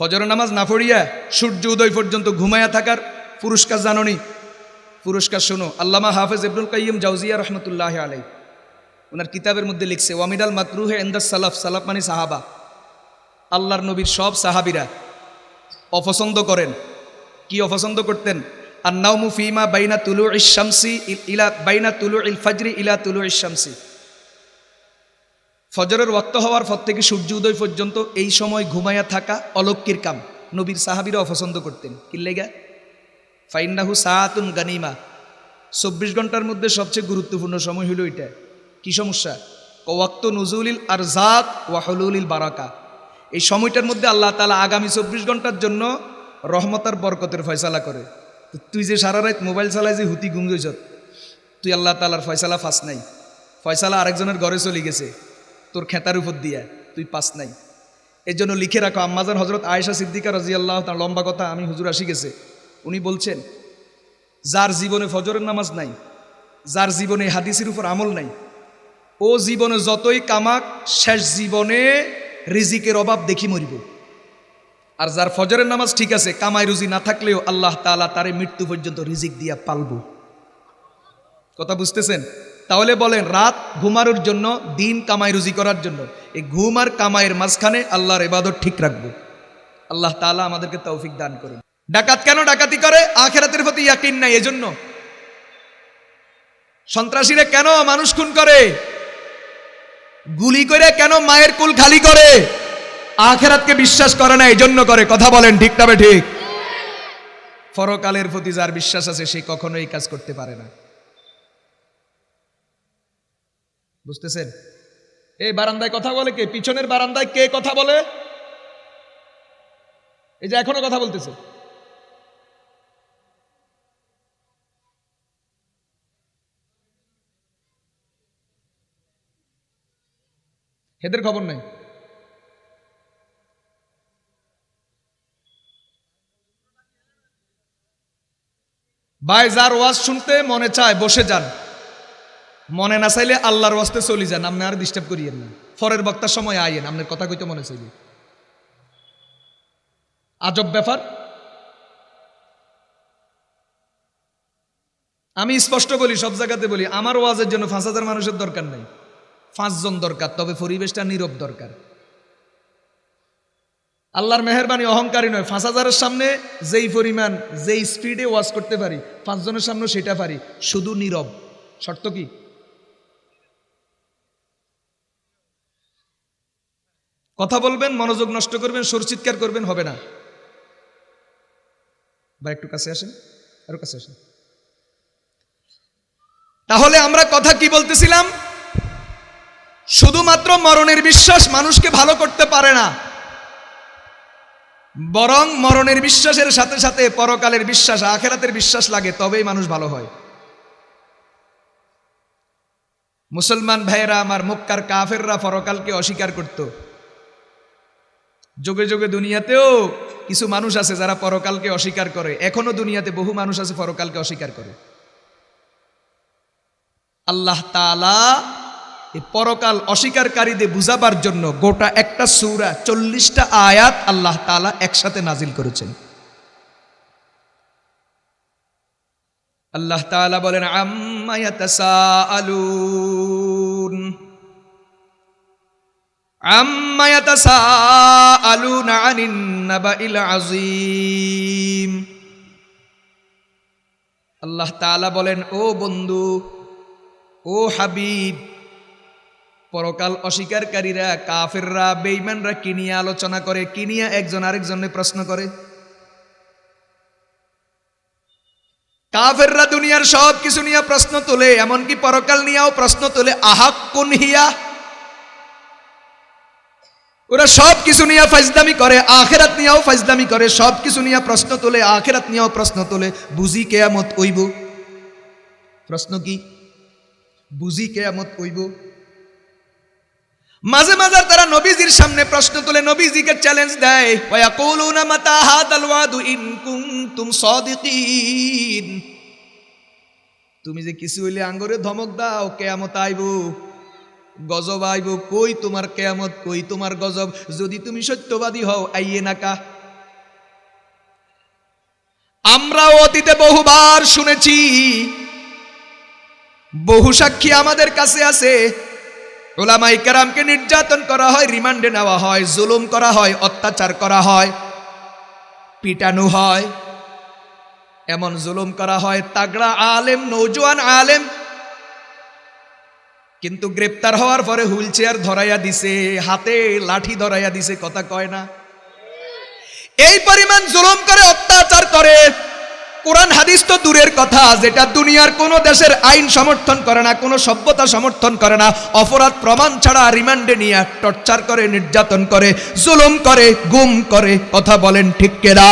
ফজর নামাজ না পড়িয়া সূর্য উদয় পর্যন্ত ঘুমায়া থাকার পুরস্কার জাননি। পুরস্কার শোনো, আল্লামা হাফেজ ইবনুল কাইয়িম জাউজিয়া রহমতুল্লাহ আলাই ওনার কিতাবের মধ্যে লিখছে ওয়ামিদাল মাকরুহে এন্দাস সালাফ সালাফ মানে সাহাবা। আল্লাহর নবীর সব সাহাবিরা অপছন্দ করেন। কি অপছন্দ করতেন? আর নাউমু ফিমা বাইনা তুলু ইশামসি ইলা, বাইনা তুলু ইল ফাজরি ইলা তুলু ইশামসি ফজরের ওয়াক্ত হওয়ার পর থেকে সূর্য উদয় পর্যন্ত এই সময় ঘুমাইয়া থাকা অলক্কির কাম। নবীর সাহাবিরা অপছন্দ করতেন। কিল্লেগা ফাইন্নাহু সাহাতুন গানিমা। চব্বিশ ঘণ্টার মধ্যে সবচেয়ে গুরুত্বপূর্ণ সময় হলো এটা। কি সমস্যা? ওয়াক্ত নজুলিল আর জাত ওয়াহলুলিল বারাকা। এই সময়টার মধ্যে আল্লাহ তালা আগামী চব্বিশ ঘণ্টার জন্য রহমতার বরকতের ফয়সালা করে। তুই যে সারা রাত মোবাইল চালায় যে হুতি গুম তুই আল্লাহ তালার ফয়সালা ফাঁস নাই। ফয়সালা আরেকজনের ঘরে চলে গেছে। তোর খেতার উপর দিয়া, তুই পাস নাই। এর জন্য লিখে রাখো, আম্মাজান হজরত আয়েশা সিদ্দিকা রাজি আল্লাহ তার লম্বা কথা, আমি হুজুর আসি গেছে। উনি বলছেন, যার জীবনে ফজরের নামাজ নাই, যার জীবনে হাদিসের উপর আমল নাই, ও জীবনে যতই কামাক, শেষ জীবনে রিজিকের অভাব দেখি মরিব। আর যার ফজরের নামাজ ঠিক আছে, কামাই রুজি না থাকলেও আল্লাহ তালা তারে মৃত্যু পর্যন্ত রিজিক দিয়া পালবো। কথা বুঝতেছেন? তাহলে বলেন, রাত ঘুমানোর জন্য, দিন কামাই রুজি করার জন্য। এই ঘুম আর কামাইয়ের মাঝখানে আল্লাহর এবাদত ঠিক রাখব। আল্লাহ তাআলা আমাদেরকে তৌফিক দান করুন। ডাকাত কেন ডাকাতি করে? আখেরাতের প্রতি ইয়াকিন নাই, এজন্য। সন্ত্রাসীরা কেন মানুষ খুন করে? গুলি করে কেন মায়ের কুল খালি করে? আখেরাতকে বিশ্বাস করে না, এজন্য করে। কথা বলেন, ঠিক তবে ঠিক? ফরকালের প্রতি যার বিশ্বাস আছে, সে কখনো এই কাজ করতে পারে না। বুঝতেছেন? এই বারান্দায় কথা বলে কে? পিছনের বারান্দায় কে কথা বলে? এই যে এখনও কথা বলতেছে। হেদের খবর নাই। ভাই, যার ওয়াজ শুনতে মনে চায়, বসে যান। মনে না চাইলে আল্লাহর ওয়াস্তে চলে যান, আপনি আর ডিস্টার্ব করিয়েন না। ফরের বক্তার সময় আইয়েন আপনার কথা কইতে মনে চাইলে। আজব ব্যাপার। আমি স্পষ্ট বলি, সব জায়গাতে বলি, আমার ওয়াজের জন্য পাঁচ হাজার মানুষের দরকার নাই। পাঁচজন দরকার, তবে পরিবেশটা নীরব দরকার। আল্লাহর মেহরবানি অহংকারী নয়, পাঁচ হাজারের সামনে যেই পরিমাণ, যেই স্পিডে ওয়াজ করতে পারি, পাঁচজনের সামনে সেটা পারি, শুধু নীরব। শর্ত কি? কথা বলবেন, মনোযোগ নষ্ট করবেন, সুর চিৎকার করবেন, হবে না। বা একটু কাছে আসেন, আরও কাছে আসেন। তাহলে আমরা কথা কি বলতেছিলাম? শুধুমাত্র মরণের বিশ্বাস মানুষকে ভালো করতে পারে না। বরং মরণের বিশ্বাসের সাথে সাথে পরকালের বিশ্বাস, আখেরাতের বিশ্বাস লাগে, তবেই মানুষ ভালো হয়। মুসলমান ভাইয়েরা, আমার মক্কার কাফেররা পরকালকে অস্বীকার করত। যোগে যোগে দুনিয়াতেও কিছু মানুষ আছে যারা পরকালকে অস্বীকার করে। এখনও দুনিয়াতে বহু মানুষ আছে পরকালকে অস্বীকার করে। আল্লাহ তালা এই পরকাল অস্বীকারীদের বুঝাবার জন্য গোটা একটা সূরা, চল্লিশটা আয়াত আল্লাহ তালা একসাথে নাজিল করেছেন। আল্লাহ তাআলা বলেন, আম্মা ইয়াতাসাআলুন। আল্লাহ তাআলা বলেন, ও বন্ধু, ও হাবিব, পরকাল অস্বীকারীরা, কাফেররা, বেঈমানরা কি নিয়ে আলোচনা করে, কি নিয়ে একজন আরেকজনে প্রশ্ন করে? কাফেররা দুনিয়ার সব কিছু নিয়ে প্রশ্ন তোলে, এমনকি পরকাল নিয়েও প্রশ্ন তোলে আহাক কোন হিয়া? ওরা সব কিছু নিয়ে ফাজদামি করে, আখেরাত নিয়েও ফাজদামি করে সব কিছু নিয়ে প্রশ্ন তোলে, আখেরাত নিয়েও প্রশ্ন তোলে। বুঝি কেয়ামত ওইব। প্রশ্ন কি? বুঝি কেয়ামত ওইব। মাঝে মাঝে তারা নবীজির সামনে প্রশ্ন তুলে, নবীজিকে চ্যালেঞ্জ দেয় তুমি যে কিছু হইলে আঙ্গরে ধমক দাও, কেয়ামত আইব। গজব আইব, কই তোমার কেয়ামত, কই তোমার গজব? যদি তুমি সত্যবাদী হও, আইয়ে নাকা আমরাও অতীতে বহুবার শুনেছি, বহু সাক্ষী আমাদের কাছে আছে। ওলামাই কেরামকে নির্যাতন করা হয়, রিমান্ডে নেওয়া হয়, জুলুম করা হয়, অত্যাচার করা হয়, পিটানো হয়, এমন জুলুম করা হয়, তাগড়া আলেম নৌজওয়ান আলেম কিন্তু গ্রেপ্তার হওয়ার পরে হুইল চেয়ার ধরাইয়া দিছে, হাতে লাঠি ধরাইয়া দিছে, কথা কয় না। এই পরিমাণ জুলুম করে অত্যাচার করে। কোরআন হাদিস তো দূরের কথা, যেটা দুনিয়ার কোনো দেশের আইন সমর্থন করে না, কোনো সভ্যতা সমর্থন করে না, অপরাধ প্রমাণ ছাড়া রিমান্ডে নিয়ে টর্চার করে, নির্যাতন করে, জুলুম করে, গুম করে, কথা বলেন ঠিক কেরা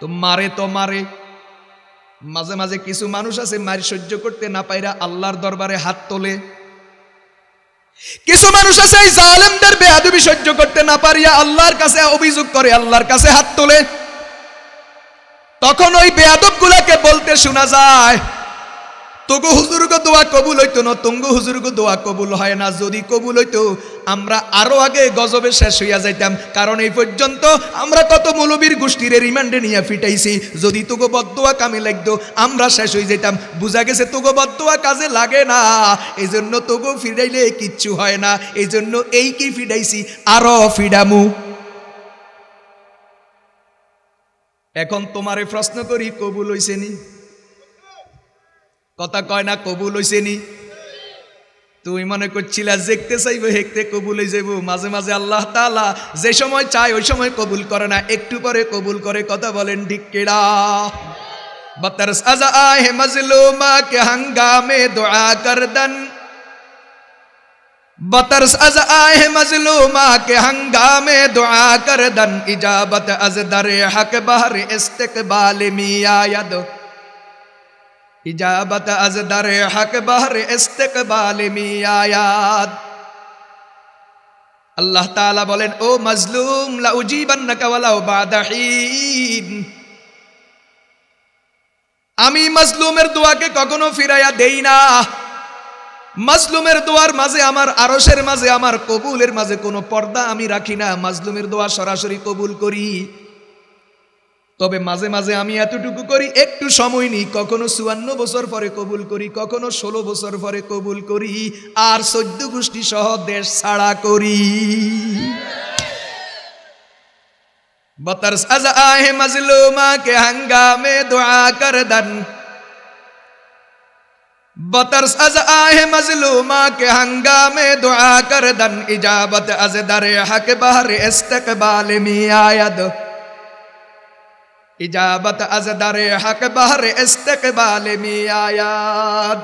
তো মারে তো মারে। মাঝে মাঝে কিছু মানুষ আছে, মারি সহ্য করতে না পাইরা আল্লাহর দরবারে হাত তোলে। কিছু মানুষ আছে, এই জালেমদের বেহাদুবি সহ্য করতে না পারিয়া আল্লাহর কাছে অভিযোগ করে, আল্লাহর কাছে হাত তোলে। তখন ওই বেয়াদব গুলাকে বলতে শোনা যায় তগু হুজুরগো দোয়া কবুল হইতো না, তঙ্গু হুজুরগো দোয়া কবুল হয় না। যদি কবুল হইতো, আমরা আরও আগে গজবে শেষ হইয়া যাইতাম। কারণ এই পর্যন্ত আমরা কত মৌলবীর গোষ্ঠীর রিমান্ডে নিয়ে ফিটাইছি। যদি তোগো বদোয়া কামে লাগতো, আমরা শেষ হয়ে যেতাম বুঝা গেছে তোগো বদোয়া কাজে লাগে না। এই জন্য তোগো ফিরাইলে কিচ্ছু হয় না। এই জন্য এই কি ফিডাইছি আরও ফিডামু। এখন তোমারে প্রশ্ন করি, কবুল হইছে নি? কথা কয় না কবুল হইছে নি তুই মনে করছিলা দেখতে চাইবো হেকতে কবুল হয়ে যাবো মাঝে মাঝে আল্লাহ তালা যে সময় চায় ওই সময় কবুল করে না একটু পরে কবুল করে কথা বলেন ঠিক কেডা बतरस अज आए मजलूमा के हंगामे दुआ कर दन बतरस अज आए मजलूमा के हंगामे दुआ कर दन इजाबत अज दर हक बहर इस्तकबाल मियायद ইজাবত আজদার হকবর ইস্তেকবাল মিয়ায়াত। আল্লাহ তালা বলেন, ও মজলুম, লাউজিবান্নাকা ওয়ালাউ বাদাহিন আমি মজলুমের দোয়াকে কখনো ফিরাইয়া দেই না। মজলুমের দোয়ার মাঝে আমার আরসের মাঝে, আমার কবুলের মাঝে কোনো পর্দা আমি রাখি না। মজলুমের দোয়া সরাসরি কবুল করি। তবে মাঝে মাঝে আমি এতটুকু করি, একটু সময় নিই, কখনো চুয়ান্ন বছর পরে কবুল করি, কখনো ষোলো বছর পরে কবুল করি, আর চোদ্দ গোষ্ঠী সহ দেশ ছাড়া করি। বতরস আজআহে মজলুমা কে হাঙ্গামে দোয়া কর দন বতরস আজআহে মজলুমা কে হাঙ্গামে দোয়া কর দন ইজাবত আজদারে হক বহর ইস্তিকবাল মিয়ায়দ। আয়াদ ইজাবত আজদারে হক বাহার ইস্তেকবালে মিয়ায়াত।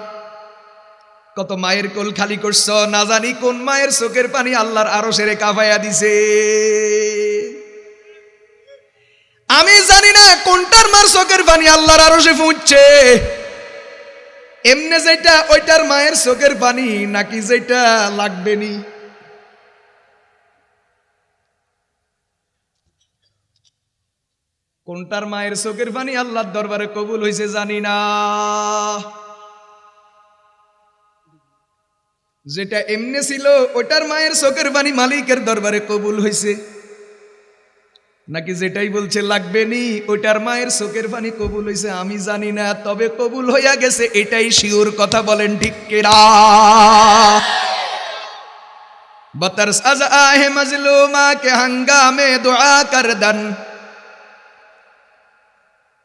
কত মায়ের কোল খালি করছ, না জানি কোন মায়ের চোখের পানি আল্লাহর আরও সেরে কাফায়া দিছে। আমি জানি না কোনটার মার চোখের পানি আল্লাহর আরও সে ফুটছে। এমনে যেটা, ওইটার মায়ের চোখের পানি নাকি যেটা লাগবে নি কোনটার মায়ের চোখের পানি আল্লাহর দরবারে কবুল হয়েছে জানি না। যেটা এমনি ছিল, ওটার মায়ের চোখের পানি মালিকের দরবারে কবুল হয়েছে নাকি যেটাই বলছে, লাগবে নি, ওটার মায়ের চোখের পানি কবুল হয়েছে আমি জানি না, তবে কবুল হইয়া গেছে। এটাই শিওর কথা, বলেন ঠিক কেরা বতর সাজা হে মজলুমা কে হাঙ্গামে দোয়া কর দান।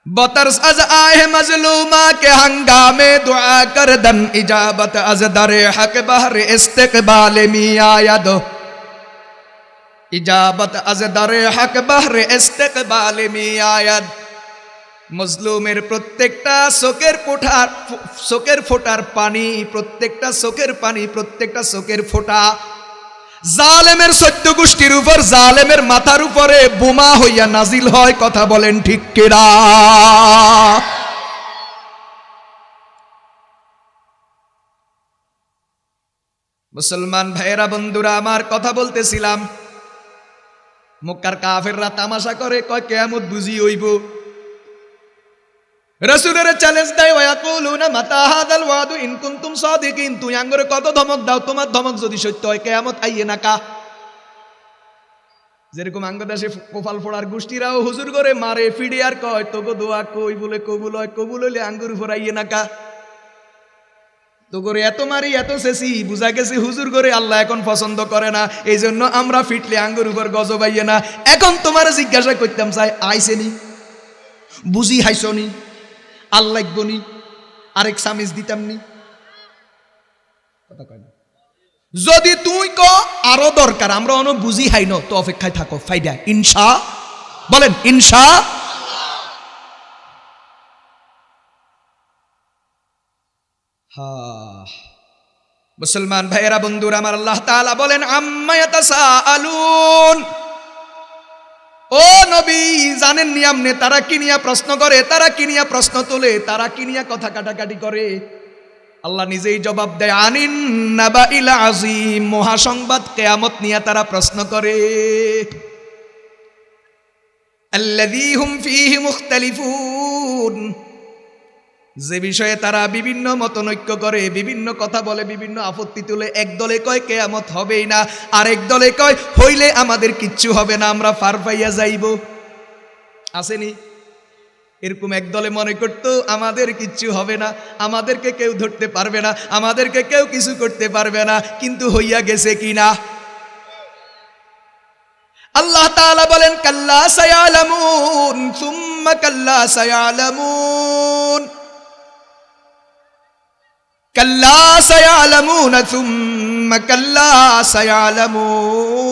বতরস আজ আহে মজলুমা কে হঙ্গামে দোয়া কর দম ইজাবত আজ দরে হক বহর ইস্তেকবাল মিয়াদ ইজাবত আজ দরে হক বহর ইস্তেকবাল মিয়াদ মজলুমের প্রত্যেকটা শোকের ফোটার শোকের ফোটার পানি, প্রত্যেকটা শোকের পানি, প্রত্যেকটা শোকের ফোটা জালেমের সত্য গোষ্ঠীর উপর, জালেমের মাথার উপরে বোমা হইয়া নাজিল হয়, কথা বলেন ঠিক কেরা মুসলমান ভাইয়েরা, বন্ধুরা, আমার কথা বলতেছিলাম। মক্কার কাফেররা তামাশা করে, কয়, কেয়ামত বুঝি হইব। রসুলের চ্যালেঞ্জ দেয় ওয়াকুলুনা মাতা হাদাল ওয়াদু ইন কুনতুম সাদিকিন। তুই আঙ্গরে কত ধমক দাও, তোমার ধমক যদি সত্য হয়, কেয়ামত আইয়ে না কা। যেরকম আঙ্গদাসে কোপাল ফোড়ার গোষ্ঠীরাও হুজুর করে মারে, ফিডে আর কয় তোকে দোয়া কই বলে কবুল হয়, কবুল হইলে আঙ্গুর ফোরাইয়ে না কা। তো করে এত মারি, এত শেষি বুঝা গেছে হুজুর করে আল্লাহ এখন পছন্দ করে না এই জন্য আমরা ফিটলে আঙ্গুর উপর গজবাইয়ে না। এখন তোমার জিজ্ঞাসা করতাম, চাই আইসেনি বুঝি হাইসনি আল্লাহ বনি আরেক সামিজ দিতাম নি? না। যদি তুই ক, আরও দরকার, আমরা অন বুঝি হাই ন, তো অপেক্ষায় থাকো, ফাইদা ইনসা বলেন ইনসা হা, মুসলমান ভাইয়েরা, বন্ধুরা, আমার আল্লাহ তাআলা বলেন আম্মায়াতাসা আলুন ও নবী, জানেন নিয়াম নে তারা কি নিয়া প্রশ্ন করে, তারা কি নিয়া প্রশ্ন তোলে, তারা কি নিয়া কথা কাটাকাটি করে? আল্লাহ নিজেই জবাব দেয়, আনিন নাবা ইলা আজিম মহাসংবাদ কেয়ামত নিয়া তারা প্রশ্ন করে। আল্লাযী হুম ফীহি মুখতালিফুন। যে বিষয়ে তারা বিভিন্ন মতনৈক্য করে, বিভিন্ন কথা বলে, বিভিন্ন আপত্তি তুলে, এক দলে কয়, কেয়ামত হবেই না। আরেক দলে কয়, হইলে আমাদের কিচ্ছু হবে না, আমরা ফার পাইয়া যাইব। আসেনি? এরকম এক দলে মনে করতো, আমাদের কিচ্ছু হবে না, আমাদেরকে কেউ ধরতে পারবে না, আমাদেরকে কেউ কিছু করতে পারবে না, কিন্তু হইয়া গেছে কিনা আল্লাহ তাআলা বলেন, কাল্লা সায়ালামুন, সুম্মা কাল্লা সায়ালামুন। কাল্লা সায়ালামুন সুম্মা কাল্লা সায়ালামুন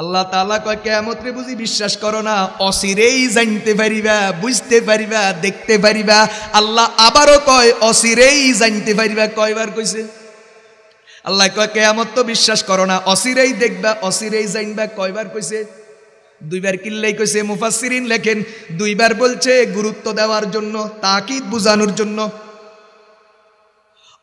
আল্লাহ তাআলা কয় কেয়ামতরে বুঝি বিশ্বাস করো না অসিরেই জানতে পারিবা, বুঝতে পারিবা, দেখতে পারিবা। আল্লাহ আবারও কয় অসিরেই জানতে পারিবা। কয়বার কইছে? আল্লাহ কয়, কেয়ামত তো বিশ্বাস করো না অসিরেই দেখবা অসিরেই জানবা। কয়বার কইছে? দুইবার কিল্লাই কইছে, মুফাসসিরিন লেখেন, দুইবার বলছে গুরুত্ব দেওয়ার জন্য, তাকিদ বুঝানোর জন্য।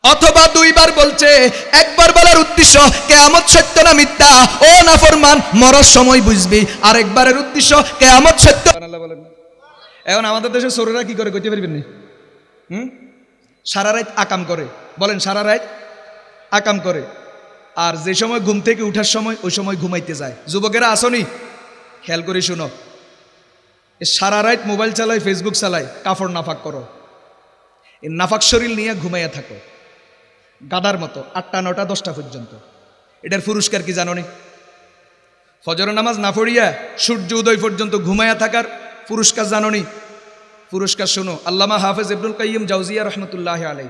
অথবা দুইবার বলছে, একবার বলার উদ্দেশ্য, কেয়ামত সত্য না মিথ্যা? ও না ফরমান মরার সময় বুঝবি। আর একবারের উদ্দেশ্য, কেয়ামত সত্য এখন আমাদের দেশে সরুরা কি করে, কইতে পারবেন হুম? সারা রাত আকাম করে। বলেন, সারা রাত আকাম করে। আর যে সময় ঘুম থেকে উঠার সময়, ওই সময় ঘুমাইতে যায়। যুবকেরা আসনি? খেয়াল করে শুনো। সারা রাত মোবাইল চালাই ফেসবুক চালাই কাপড় নাফাক করো। এই নাফাক শরীর নিয়ে ঘুমাইয়া থাকো। গাদার মতো আটটা, নটা, দশটা পর্যন্ত। এটার পুরস্কার কি জানো নি? ফজর নামাজ না পড়িয়া সূর্য উদয় পর্যন্ত ঘুমাইয়া থাকার পুরস্কার জানো নি? পুরস্কার শোনো, আল্লামা হাফেজ ইবনুল কাইয়িম জাউজিয়া রহমতুল্লাহ আলাই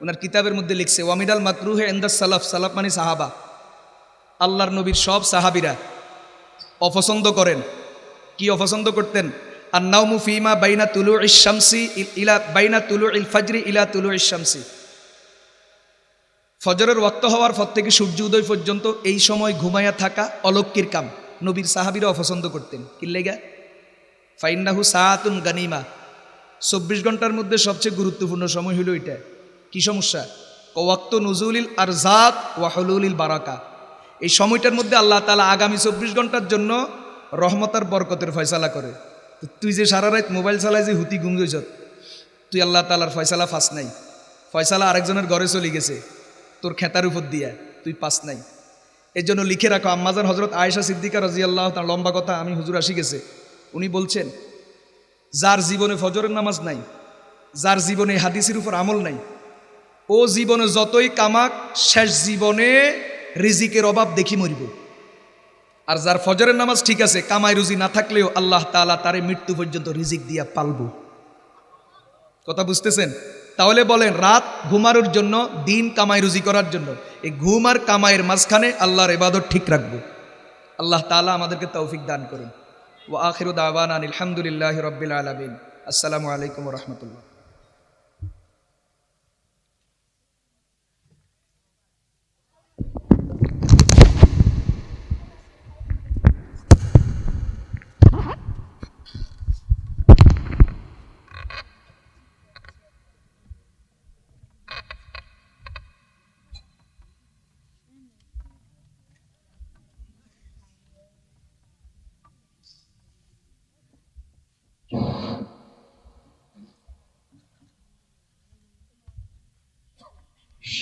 ওনার কিতাবের মধ্যে লিখছে ওয়ামিদাল মাকরুহে এন্দাস সালাফ সালাফ মানে সাহাবা। আল্লাহর নবীর সব সাহাবিরা অপছন্দ করেন। কি অপছন্দ করতেন? আর নাউমু ফিমা বাইনা তুলু ইশামসি ইলা, বাইনা তুলু ইল ফাজরি ইলা তুলু ইশামসি ফজরের ওয়াক্ত হওয়ার পর থেকে সূর্য উদয় পর্যন্ত এই সময় ঘুমাইয়া থাকা অলক্কির কাম। নবীর সাহাবিরা অপছন্দ করতেন। কি লেগা? ফাইন্নাহু সাহাতুন গানিমা। চব্বিশ ঘণ্টার মধ্যে সবচেয়ে গুরুত্বপূর্ণ সময় হলো এটা। কি সমস্যা? ওয়াক্ত আর জাত ওয়াহলুলিল বারাকা। এই সময়টার মধ্যে আল্লাহ তালা আগামী চব্বিশ ঘণ্টার জন্য রহমতার বরকতের ফয়সালা করে। তুই যে সারা রাত মোবাইল চালায় যে হুতি গুম গেছ তুই আল্লাহ তালার ফয়সালা ফাঁস নাই। ফয়সালা আরেকজনের ঘরে চলে গেছে, তোর খেতার উপর দিয়া তুই পাস নাই। এর জন্য লিখে রাখো, আম্মাজার হজরত আয়েশা সিদ্দিকা রাজি আল্লাহ তার লম্বা কথা, আমি হুজুর আসি গেছে। উনি বলছেন, যার জীবনে ফজরের নামাজ নাই, যার জীবনে হাদিসের উপর আমল নাই, ও জীবনে যতই কামাক, শেষ জীবনে রিজিকের অভাব দেখি মরিব। আর যার ফজরের নামাজ ঠিক আছে, কামাই রুজি না থাকলেও আল্লাহ তাআলা তারে মৃত্যু পর্যন্ত রিজিক দিয়া পালব। কথা বুঝতেছেন? তাহলে বলেন, রাত ঘুমানোর জন্য, দিন কামাই রুজি করার জন্য, এই ঘুম আর কামাইয়ের মাঝখানে আল্লাহর এবাদত ঠিক রাখব। আল্লাহ তাআলা আমাদেরকে তৌফিক দান করুন। ও আখির দাওয়ান আলহামদুলিল্লাহ রবিল আলমিন। আসসালামু আলাইকুম রহমতুল্লাহ।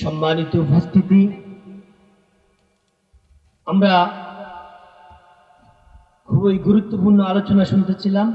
সম্মানিত উপস্থিতি। আমরা খুবই গুরুত্বপূর্ণ আলোচনা শুনতেছিলাম